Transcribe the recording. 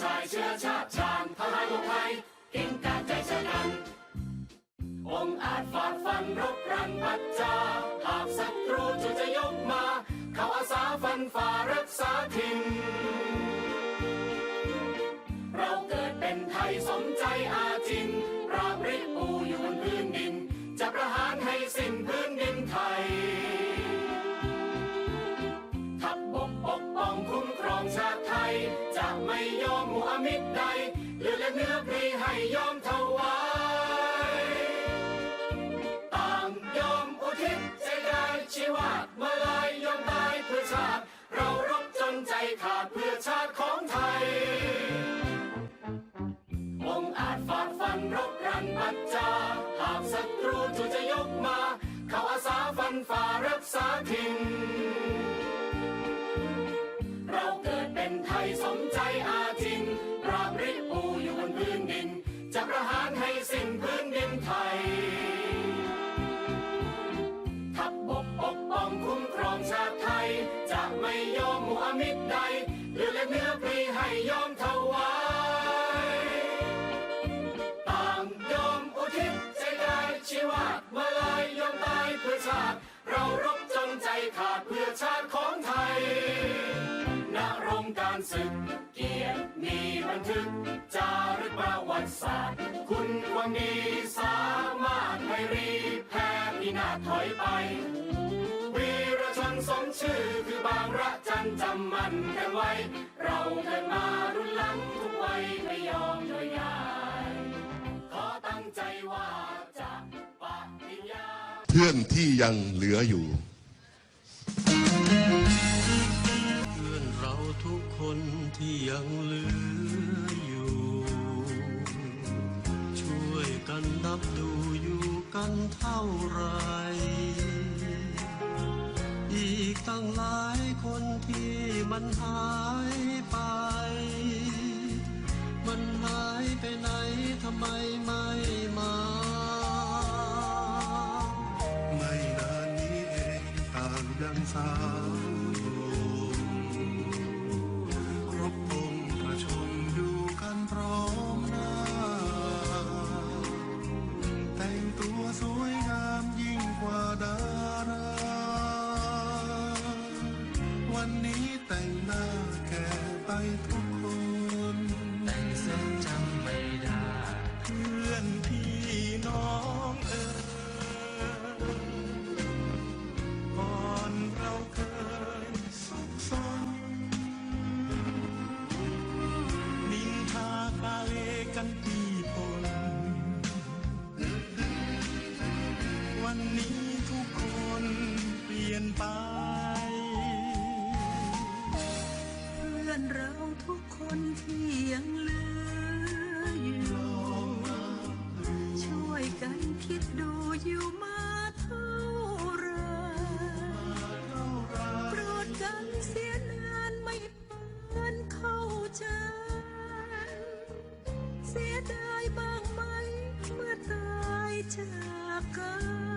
才学唱。 ตใดเลือดและเนื้อพรีให้ยอมถวายต่างยอมอุทิศใจได้ชีวามาลายยอมตายเพื่อชาติ เรารบจนใจขาดเพื่อชาติของไทย องอาจฝ่าฟันรบรันบัดจาหากศัตรูจู่จะยกมา เขาอาสาฟันฝ่ารักษาถิ่นายเพื่อชาติ เรารบจนใจขาดเพื่อชาติของไทยณโรงการศึก เกียรติมีบันทึก จารึกประวัติศาสตร์ คุณความดีสามารถไม่รีแพ้พินาศถอยไป วีรชนสมชื่อคือบางระจันจำมันกันไว้ เราเกิดมา เพื่อนที่ยังเหลืออยู่ เพื่อนเราทุกคนที่ยังเหลืออยู่ ช่วยกันนับดูอยู่กันเท่าไรอีกตั้งหลายคนที่มันหายไป มันหายไปไหนทำไม ดังสาวครบองค์ประชมอยู่กันพร้อมหน้า แต่งตัวสวยงามยิ่งกว่าดารา วันนี้แต่งหน้าแก่ไปทุกคนแต่งเส้นจ อนเราทุกคนที่ยังเหลืออยู่ ช่วยกันคิดดูอยู่มาเท่าไรโปรดกันเสียนานไม่เปินเข้าใจ เสียดายบ้างไหมเมื่อตายจากกัน